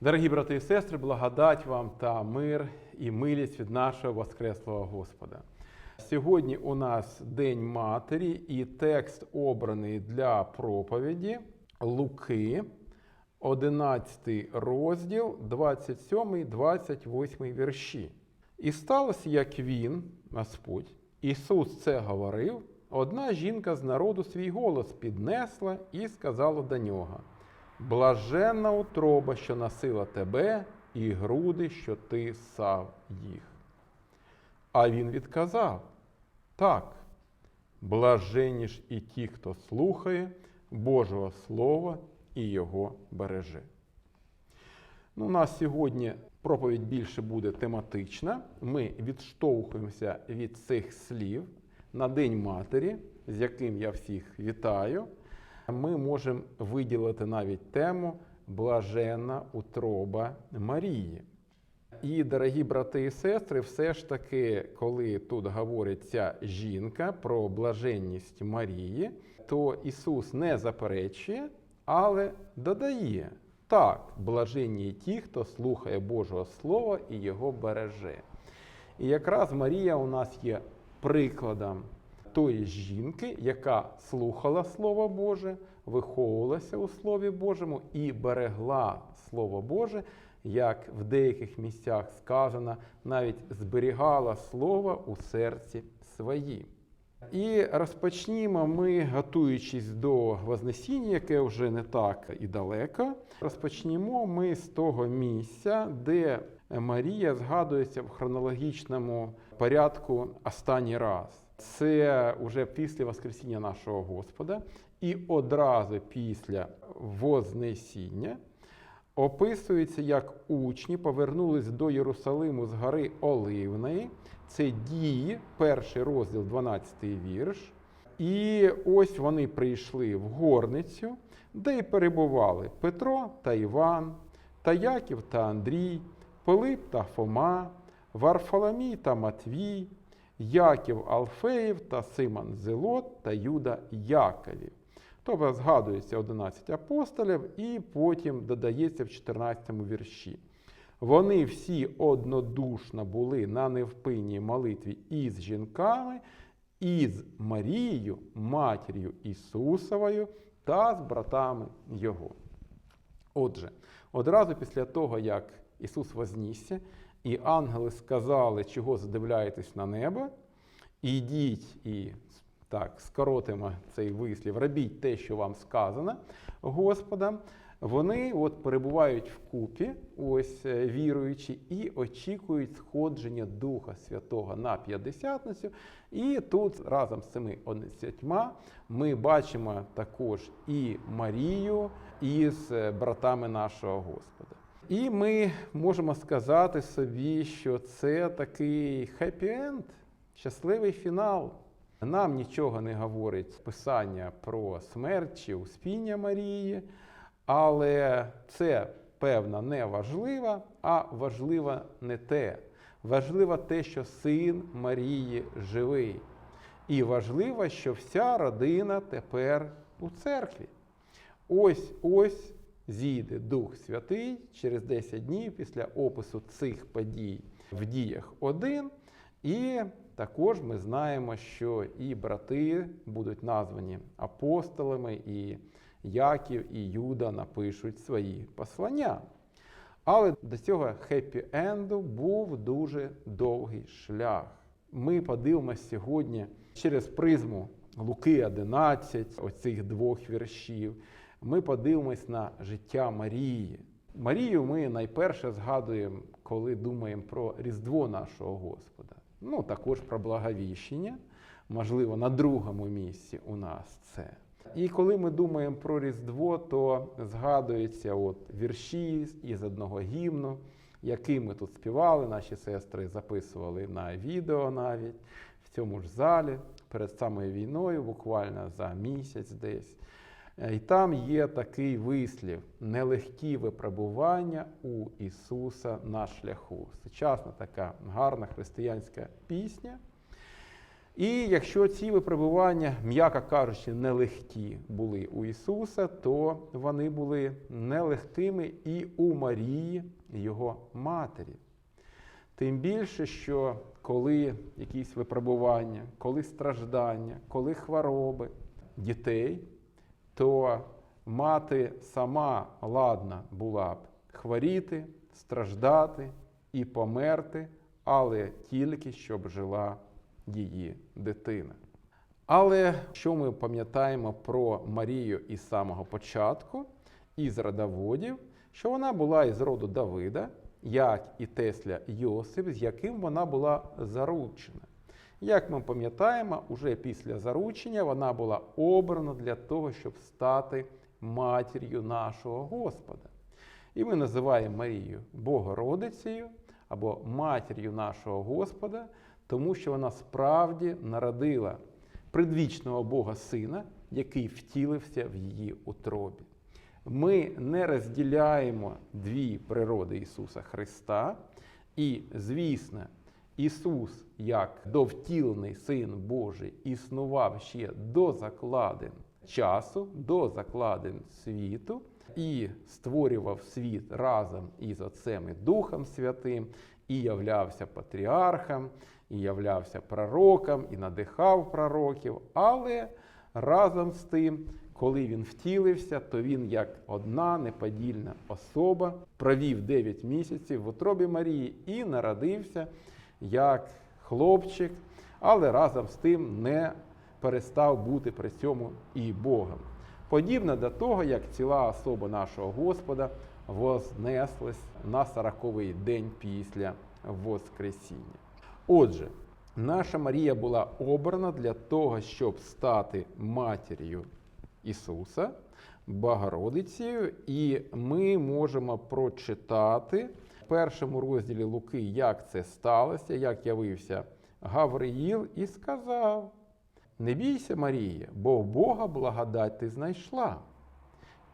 Дорогі брати і сестри, благодать вам та мир і милість від нашого Воскреслого Господа. Сьогодні у нас День Матері і текст обраний для проповіді Луки, 11 розділ, 27-28 вірші. І сталося, як він, Господь, Ісус це говорив, одна жінка з народу свій голос піднесла і сказала до нього: Блаженна утроба, що носила тебе, і груди, що ти сав їх. А він відказав: Так, блаженні ж і ті, хто слухає Божого Слова і його береже. Ну, у нас сьогодні проповідь більше буде тематична. Ми відштовхуємося від цих слів на День Матері, з яким я всіх вітаю. Ми можемо виділити навіть тему Блаженна утроба Марії. І, дорогі брати і сестри, все ж таки, коли тут говориться жінка про блаженність Марії, то Ісус не заперечує, але додає так, блаженні ті, хто слухає Божого Слова і його береже. І якраз Марія у нас є прикладом тої жінки, яка слухала Слово Боже, виховувалася у Слові Божому і берегла Слово Боже, як в деяких місцях сказано, навіть зберігала Слово у серці своїм. І розпочнімо ми, готуючись до Вознесіння, яке вже не так і далеко. Розпочнімо ми з того місця, де Марія згадується в хронологічному порядку останній раз. Це вже після Воскресіння нашого Господа, і одразу після Вознесіння описується, як учні повернулись до Єрусалиму з гори Оливної. Це дії, перший розділ, 12 вірш. І ось вони прийшли в горницю, де й перебували Петро та Іван, та Яків та Андрій, Пилип та Фома, Варфоломій та Матвій, Яків Алфеєв та Симон Зелот та Юда Яковів. Тобто згадується 11 апостолів, і потім додається в 14 вірші. Вони всі однодушно були на невпинній молитві із жінками, із Марією, матір'ю Ісусовою та з братами Його. Отже, одразу після того, як Ісус вознісся, і ангели сказали, чого задивляєтесь на небо, ідіть і так, скоротимо цей вислів, робіть те, що вам сказано Господом. Вони от перебувають вкупі, ось е, віруючі, і очікують сходження Духа Святого на П'ятдесятницю. І тут разом з цими одинадцятьма ми бачимо також і Марію із е, братами нашого Господа. І ми можемо сказати собі, що це такий хеппі-енд, щасливий фінал. Нам нічого не говорить Писання про смерть чи успіння Марії, але це певно не важливо, а важливо не те. Важливо те, що син Марії живий. І важливо, що вся родина тепер у церкві. Ось ось зійде Дух Святий через 10 днів після опису цих подій в діях 1. І також ми знаємо, що і брати будуть названі апостолами, і Яків, і Юда напишуть свої послання. Але до цього хеппі-енду був дуже довгий шлях. Ми подивимося сьогодні через призму Луки 11, оцих двох віршів. Ми подивимось на життя Марії. Марію ми найперше згадуємо, коли думаємо про Різдво нашого Господа. Ну, також про благовіщення, можливо, на другому місці у нас це. І коли ми думаємо про Різдво, то згадуються от вірші із одного гімну, який ми тут співали, наші сестри записували на відео навіть в цьому ж залі перед самою війною, буквально за місяць десь. І там є такий вислів: нелегкі випробування у Ісуса на шляху. Сучасна така гарна християнська пісня. І якщо ці випробування, м'яко кажучи, нелегкі були у Ісуса, то вони були нелегкими і у Марії, його матері. Тим більше, що коли якісь випробування, коли страждання, коли хвороби дітей, то мати сама ладна була б хворіти, страждати і померти, але тільки щоб жила її дитина. Але що ми пам'ятаємо про Марію із самого початку, із родоводів, що вона була із роду Давида, як і Тесля Йосип, з яким вона була заручена. Як ми пам'ятаємо, уже після заручення вона була обрана для того, щоб стати матір'ю нашого Господа. І ми називаємо Марію Богородицею або матір'ю нашого Господа, тому що вона справді народила предвічного Бога Сина, який втілився в її утробі. Ми не розділяємо дві природи Ісуса Христа, і, звісно, Ісус, як довтілений Син Божий, існував ще до закладин часу, до закладин світу і створював світ разом із Отцем і Духом Святим, і являвся патріархом, і являвся пророком, і надихав пророків. Але разом з тим, коли він втілився, то він як одна неподільна особа провів 9 місяців в утробі Марії і народився як хлопчик, але разом з тим не перестав бути при цьому і Богом. Подібно до того, як ціла особа нашого Господа вознеслась на сороковий день після Воскресіння. Отже, наша Марія була обрана для того, щоб стати матір'ю Ісуса, Богородицею, і ми можемо прочитати першому розділі Луки, як це сталося, як явився Гавриїл і сказав: Не бійся, Марія, бо в Бога благодать ти знайшла.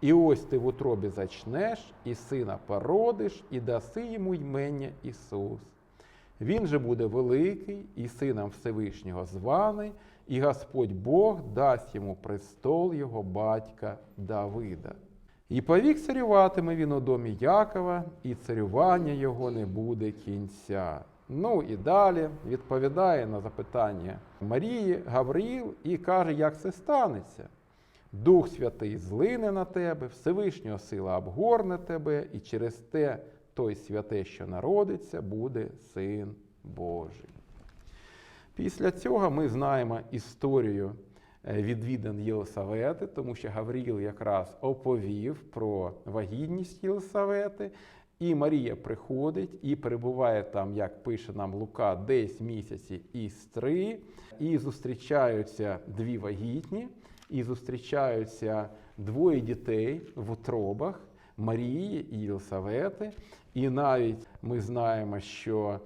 І ось ти в утробі зачнеш, і сина породиш, і даси йому ймення Ісус. Він же буде великий і сином Всевишнього званий, і Господь Бог дасть йому престол його батька Давида. І повік царюватиме він у домі Якова, і царювання його не буде кінця. Ну і далі відповідає на запитання Марії Гавриїл і каже, як це станеться. Дух Святий злине на тебе, Всевишнього сила обгорне тебе, і через те той святе, що народиться, буде Син Божий. Після цього ми знаємо історію е, відвідин Єлисавети, тому що Гавріл якраз оповів про вагітність Єлисавети, і Марія приходить і перебуває там, як пише нам Лука, десь місяці із три, і зустрічаються дві вагітні, і зустрічаються двоє дітей в утробах Марії і Єлисавети. І навіть ми знаємо, що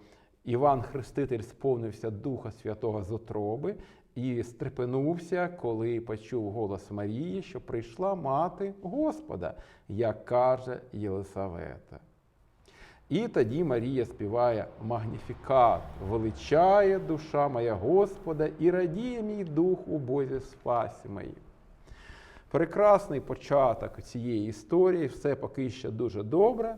Іван Хреститель сповнився Духа Святого з утроби і стрепенувся, коли почув голос Марії, що прийшла мати Господа, як каже Єлисавета. І тоді Марія співає Магніфікат, величає душа моя Господа, і радіє мій дух у Бозі спасі моїй. Прекрасний початок цієї історії, все поки що дуже добре.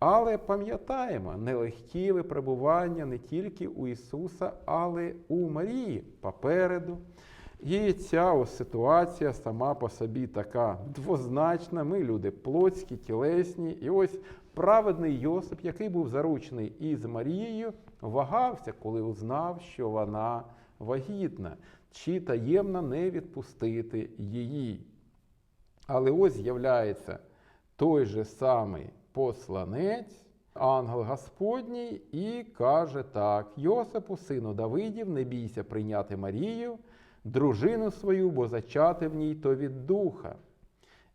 Але пам'ятаємо, нелегкі випробування не тільки у Ісуса, але у Марії попереду. І ця ось ситуація сама по собі така двозначна. Ми люди плотські, тілесні. І ось праведний Йосип, який був заручений із Марією, вагався, коли узнав, що вона вагітна, чи таємно не відпустити її. Але ось з'являється той же самий посланець, ангел Господній, і каже так: Йосипу, сину Давидів, не бійся прийняти Марію, дружину свою, бо зачати в ній то від духа.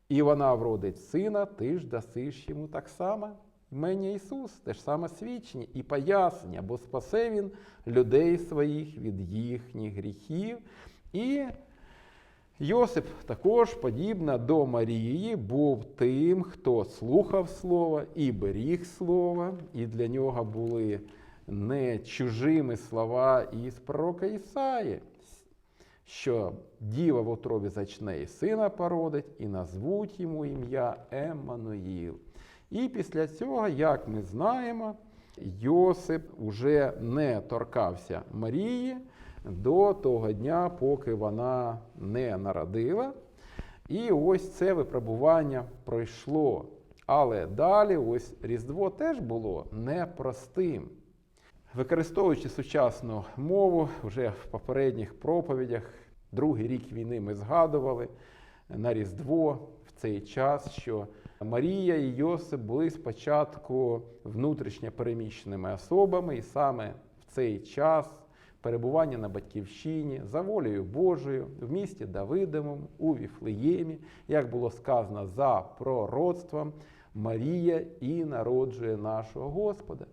І вона вродить сина, ти ж дасиш йому так само. Імення Ісус, те ж саме свідчення і пояснення, бо спасе Він людей своїх від їхніх гріхів. І Йосип також, подібно до Марії, був тим, хто слухав Слово і беріг Слово, і для нього були не чужими слова із пророка Ісаї. що діва в утробі зачне і сина породить, і назвуть йому ім'я Еммануїл. І після цього, як ми знаємо, Йосип уже не торкався Марії до того дня, поки вона не народила. І ось це випробування пройшло. Але далі ось Різдво теж було непростим. Використовуючи сучасну мову, вже в попередніх проповідях, другий рік війни ми згадували на Різдво в цей час, що Марія і Йосип були спочатку внутрішньо переміщеними особами, і саме в цей час перебування на батьківщині за волею Божою в місті Давидовому у Віфлеємі, як було сказано за пророцтвом, Марія і народжує нашого Господа.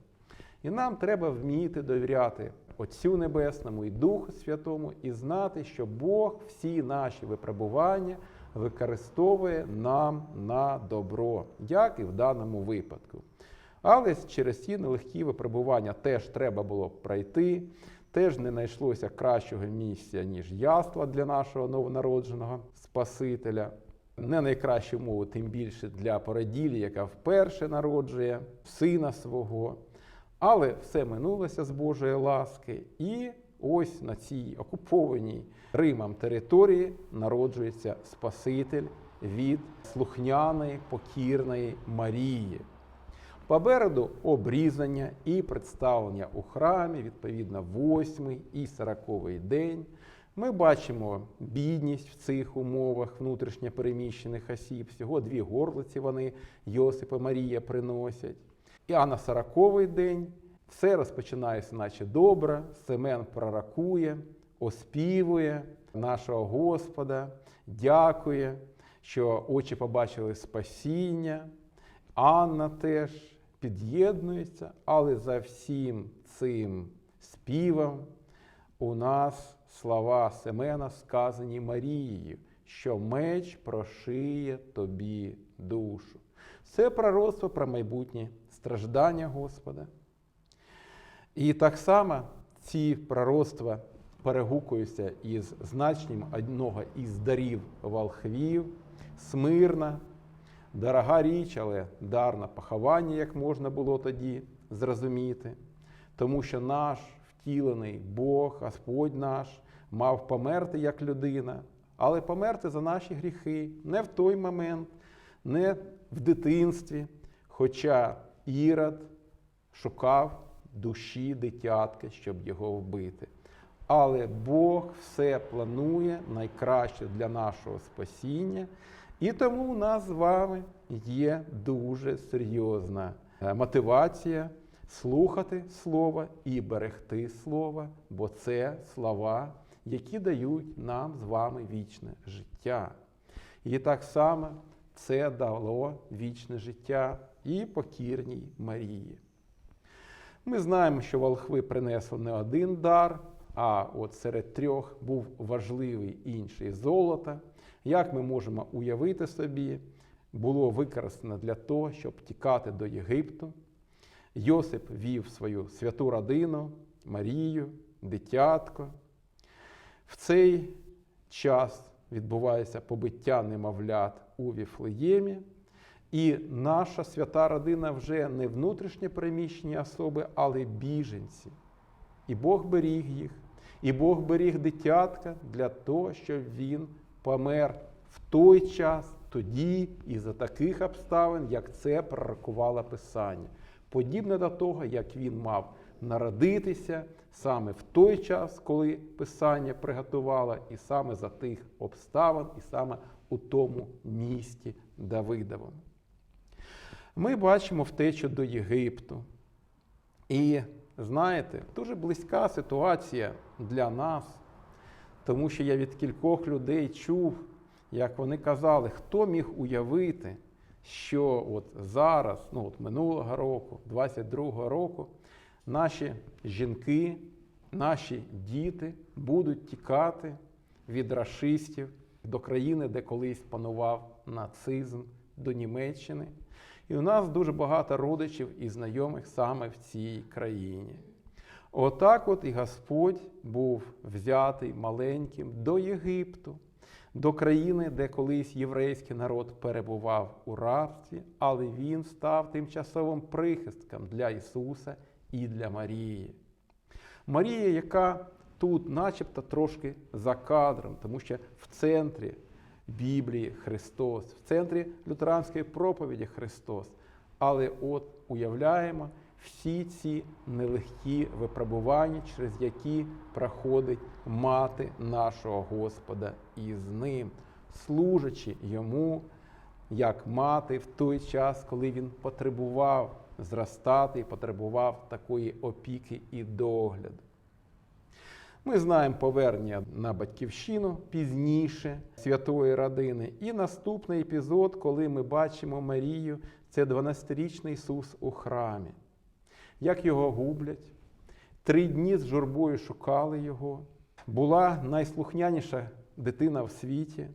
І нам треба вміти довіряти Отцю Небесному і Духу Святому і знати, що Бог всі наші випробування використовує нам на добро, як і в даному випадку. Але через ці нелегкі випробування теж треба було пройти, теж не знайшлося кращого місця, ніж ясла для нашого новонародженого Спасителя. Не найкращу мову, тим більше для породілі, яка вперше народжує сина свого. Але все минулося з Божої ласки, і ось на цій окупованій Римом території народжується Спаситель від слухняної, покірної Марії. Попереду обрізання і представлення у храмі, відповідно, восьмий і сороковий день. Ми бачимо бідність в цих умовах внутрішньо переміщених осіб. Всього дві горлиці вони Йосип і Марія приносять. А на сороковий день все розпочинається, наче добре. Семен пророкує, оспівує нашого Господа, дякує, що очі побачили спасіння. Анна теж під'єднується, але за всім цим співом у нас слова Семена сказані Марією, що меч прошиє тобі душу. Це пророцтво про майбутнє страждання Господа. І так само ці пророцтва перегукуються із значенням одного із дарів волхвів, смирна, дорога річ, але дар на поховання, як можна було тоді зрозуміти, тому що наш втілений Бог, Господь наш, мав померти як людина, але померти за наші гріхи не в той момент, не в дитинстві, хоча Ірод шукав душі дитятка, щоб його вбити. Але Бог все планує найкраще для нашого спасіння, і тому у нас з вами є дуже серйозна е, мотивація слухати Слово і берегти Слово, бо це слова, які дають нам з вами вічне життя. І так само це дало вічне життя і покірній Марії. Ми знаємо, що волхви принесли не один дар, а от серед трьох був важливий інший золото. Як ми можемо уявити собі, було використано для того, щоб тікати до Єгипту. Йосип вів свою святу родину, Марію, дитятко. В цей час відбувається побиття немовлят у Віфлеємі. І наша свята родина вже не внутрішнє переміщені особи, але біженці. І Бог беріг їх, і Бог беріг дитятка для того, щоб він помер в той час, тоді і за таких обставин, як це пророкувало Писання. Подібне до того, як він мав народитися саме в той час, коли Писання приготувало, і саме за тих обставин, і саме у тому місті Давидовому. Ми бачимо втечу до Єгипту. І знаєте, дуже близька ситуація для нас, тому що я від кількох людей чув, як вони казали, хто міг уявити, що от зараз, ну от минулого року, 22-го року, наші жінки, наші діти будуть тікати від расистів до країни, де колись панував нацизм, до Німеччини. І у нас дуже багато родичів і знайомих саме в цій країні. Отак от і Господь був взятий маленьким до Єгипту, до країни, де колись єврейський народ перебував у рабстві, але він став тимчасовим прихистком для Ісуса і для Марії. Марія, яка тут, начебто, трошки за кадром, тому що в центрі Біблії Христос, в центрі лютеранської проповіді Христос. Але от уявляємо всі ці нелегкі випробування, через які проходить мати нашого Господа із ним, служачи йому як мати в той час, коли він потребував зростати і потребував такої опіки і догляду. Ми знаємо повернення на батьківщину пізніше святої родини. І наступний епізод, коли ми бачимо Марію, це 12-річний Ісус у храмі. Як його гублять, три дні з журбою шукали його. Була найслухняніша дитина в світі.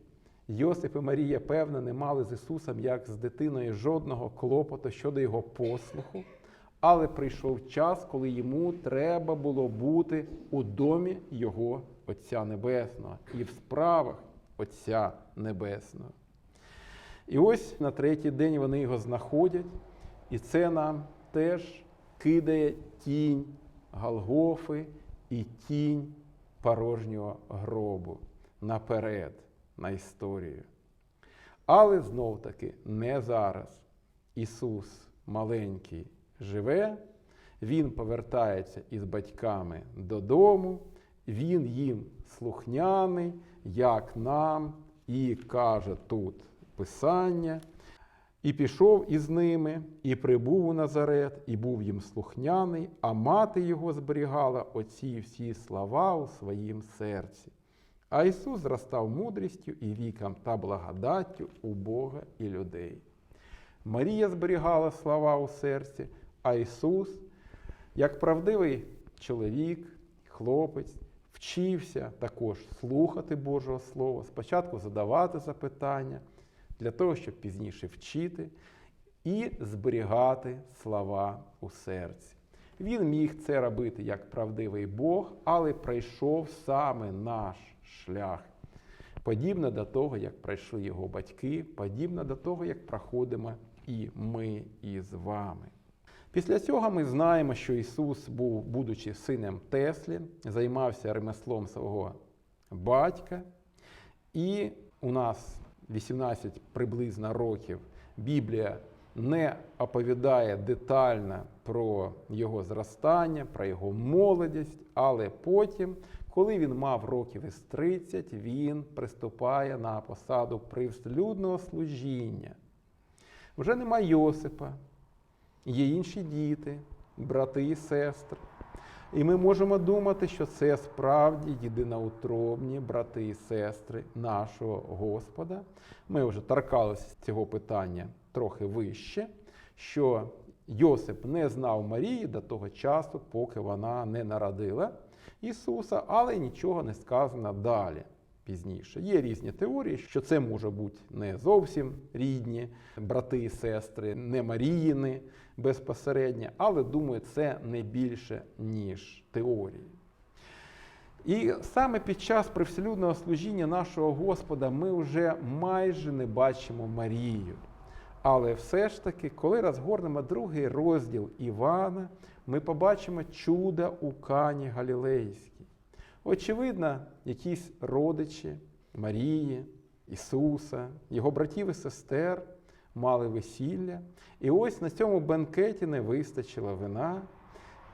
Йосип і Марія, певно, не мали з Ісусом, як з дитиною, жодного клопоту щодо його послуху. Але прийшов час, коли йому треба було бути у домі його Отця Небесного і в справах Отця Небесного. І ось на третій день вони його знаходять, і це нам теж кидає тінь Голгофи і тінь порожнього гробу наперед на історію. Але знов таки не зараз. Ісус маленький живе, Він повертається із батьками додому, Він їм слухняний, як нам, і каже тут Писання. І пішов із ними, і прибув у Назарет, і був їм слухняний, а мати його зберігала оці всі слова у своїм серці. А Ісус зростав мудрістю і віком та благодаттю у Бога і людей. Марія зберігала слова у серці, а Ісус, як правдивий чоловік, хлопець, вчився також слухати Божого Слова, спочатку задавати запитання, для того, щоб пізніше вчити і зберігати слова у серці. Він міг це робити як правдивий Бог, але пройшов саме наш шлях. Подібно до того, як пройшли його батьки, подібно до того, як проходимо і ми із вами. Після цього ми знаємо, що Ісус, був, будучи сином Теслі, займався ремеслом свого батька, і у нас 18 приблизно років Біблія не оповідає детально про його зростання, про його молодість, але потім, коли він мав років із 30, він приступає на посаду привслюдного служіння. Вже нема Йосипа, є інші діти, брати і сестри. І ми можемо думати, що це справді єдиноутробні брати і сестри нашого Господа. Ми вже торкалися цього питання трохи вище, що Йосип не знав Марії до того часу, поки вона не народила Ісуса, але нічого не сказано далі. Пізніше. Є різні теорії, що це може бути не зовсім рідні брати і сестри, не Маріїни безпосередньо, але думаю, це не більше, ніж теорії. І саме під час привселюдного служіння нашого Господа ми вже майже не бачимо Марію. Але все ж таки, коли розгорнемо другий розділ Івана, ми побачимо чудо у Кані Галілейській. Очевидно, якісь родичі Марії, Ісуса, його братів і сестер мали весілля. І ось на цьому бенкеті не вистачило вина.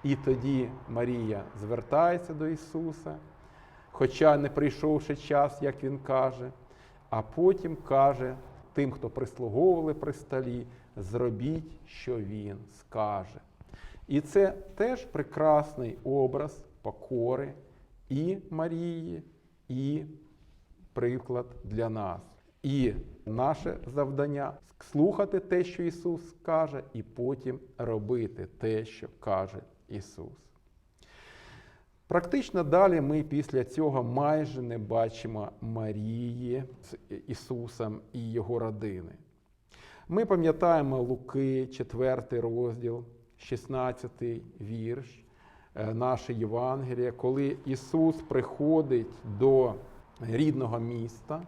І тоді Марія звертається до Ісуса, хоча не прийшовши час, як Він каже, а потім каже тим, хто прислуговували при столі, зробіть, що Він скаже. І це теж прекрасний образ покори і Марії, і приклад для нас. І наше завдання слухати те, що Ісус каже, і потім робити те, що каже Ісус. Практично далі ми після цього майже не бачимо Марії з Ісусом і Його родини. Ми пам'ятаємо Луки, 4 розділ, 16 вірш. Е, наше Євангеліє, коли Ісус приходить до рідного міста,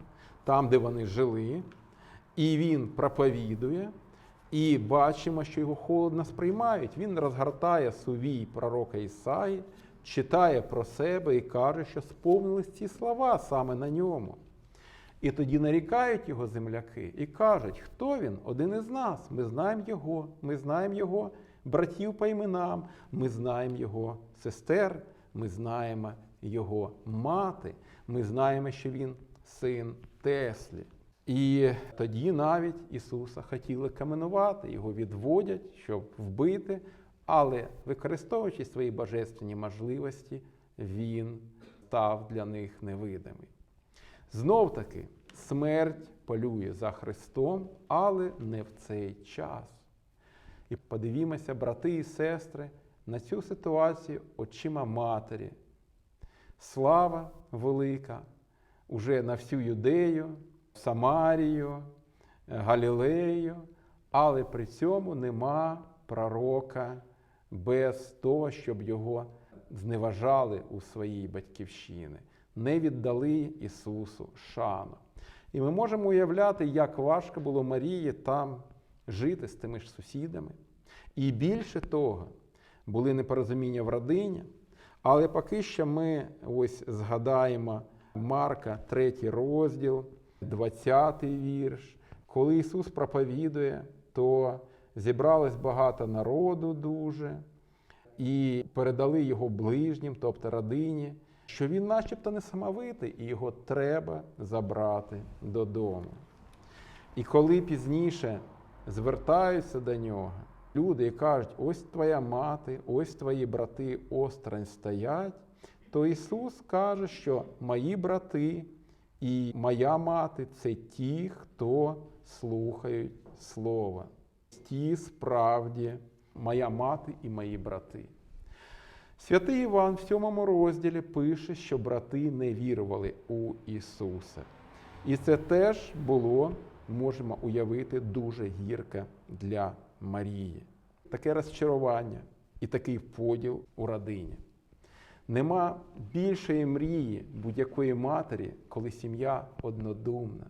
там, де вони жили, і Він проповідує, і бачимо, що його холодно сприймають. Він розгортає сувій пророка Ісаї, читає про себе і каже, що сповнились ці слова саме на ньому. І тоді нарікають його земляки і кажуть, хто він? Один із нас. Ми знаємо його, ми знаємо його братів по іменам, ми знаємо його сестер, ми знаємо його мати, ми знаємо, що він син Теслі. І тоді навіть Ісуса хотіли каменувати, його відводять, щоб вбити, але використовуючи свої божественні можливості, він став для них невидимий. Знов таки, смерть полює за Христом, але не в цей час. І подивімося, брати і сестри, на цю ситуацію очима матері. Слава велика уже на всю Юдею, Самарію, Галілею, але при цьому нема пророка без того, щоб його зневажали у своїй батьківщині, не віддали Ісусу шану. І ми можемо уявляти, як важко було Марії там жити з тими ж сусідами. І більше того, були непорозуміння в родині, але поки що ми ось згадаємо Марка, 3 розділ, 20 вірш. Коли Ісус проповідує, то зібралось багато народу дуже, і передали його ближнім, тобто родині, що він начебто не самовитий, і його треба забрати додому. І коли пізніше звертаються до нього, люди і кажуть, ось твоя мати, ось твої брати осторонь стоять, то Ісус каже, що мої брати і моя мати це ті, хто слухають Слова. Ті справді моя мати і мої брати. Святий Іван в сьомому розділі пише, що брати не вірували у Ісуса. І це теж було, можемо уявити, дуже гірке для Марії. Таке розчарування і такий поділ у родині. Нема більшої мрії будь-якої матері, коли сім'я однодумна,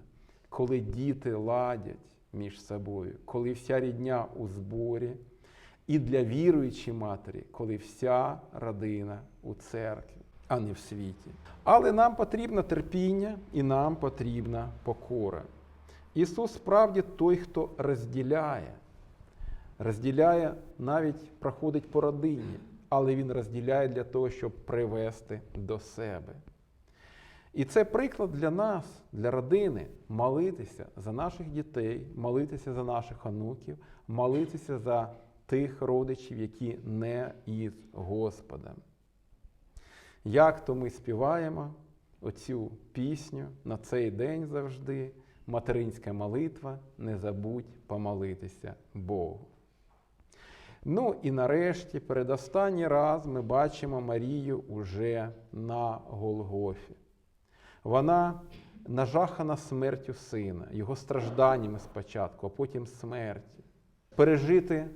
коли діти ладять між собою, коли вся рідня у зборі, і для віруючої матері, коли вся родина у церкві, а не в світі. Але нам потрібно терпіння і нам потрібна покора. Ісус справді той, хто розділяє, розділяє, навіть проходить по родині, але Він розділяє для того, щоб привести до себе. І це приклад для нас, для родини, молитися за наших дітей, молитися за наших онуків, молитися за тих родичів, які не із Господом. Як то ми співаємо оцю пісню на цей день завжди, материнська молитва, не забудь помолитися Богу. Ну і нарешті, передостанній раз ми бачимо Марію уже на Голгофі. Вона нажахана смертю сина, його стражданнями спочатку, а потім смерті. Пережити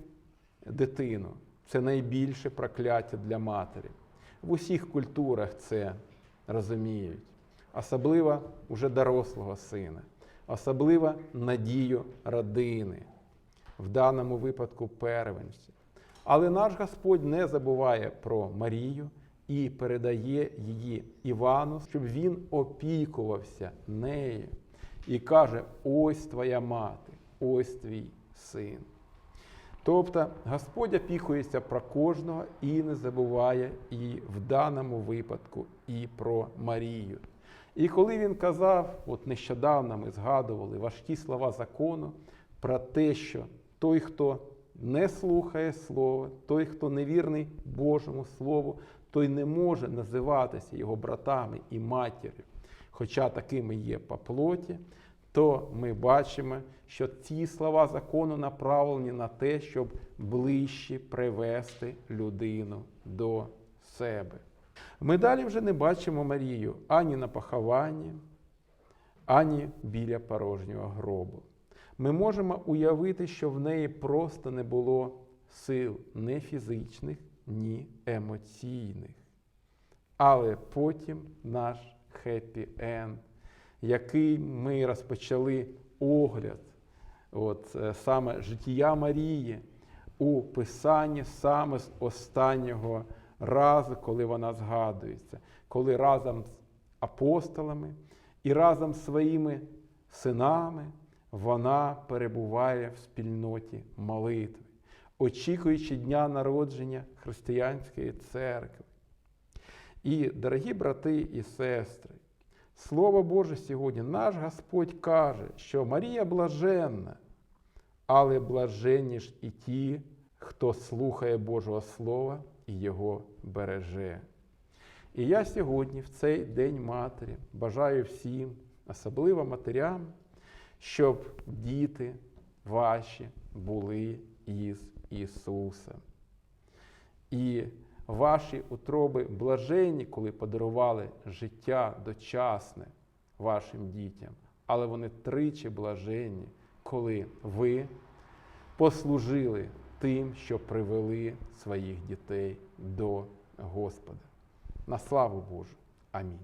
дитину це найбільше прокляття для матері. В усіх культурах це розуміють, особливо уже дорослого сина, особливо надію родини, в даному випадку первенців. Але наш Господь не забуває про Марію і передає її Івану, щоб він опікувався нею і каже: ось твоя мати, ось твій син. Тобто Господь опікується про кожного і не забуває і в даному випадку і про Марію. І коли він казав, от нещодавно ми згадували важкі слова закону про те, що той, хто не слухає Слова, той, хто невірний Божому Слову, той не може називатися його братами і матір'ю, хоча такими є по плоті, то ми бачимо, що ці слова закону направлені на те, щоб ближче привести людину до себе. Ми далі вже не бачимо Марію ані на похованні, ані біля порожнього гробу. Ми можемо уявити, що в неї просто не було сил не фізичних, ні емоційних. Але потім наш хеппі енд, який ми розпочали огляд, от е, саме життя Марії у Писанні саме з останнього разу, коли вона згадується, коли разом з апостолами і разом з своїми синами вона перебуває в спільноті молитви, очікуючи дня народження християнської церкви. І, дорогі брати і сестри, Слово Боже сьогодні, наш Господь каже, що Марія блаженна, але блаженні ж і ті, хто слухає Божого Слова його береже. І я сьогодні, в цей День Матері, бажаю всім, особливо матерям, щоб діти ваші були із Ісусом. І ваші утроби блаженні, коли подарували життя дочасне вашим дітям, але вони тричі блаженні, коли ви послужили тим, що привели своїх дітей до Господа. На славу Божу. Амінь.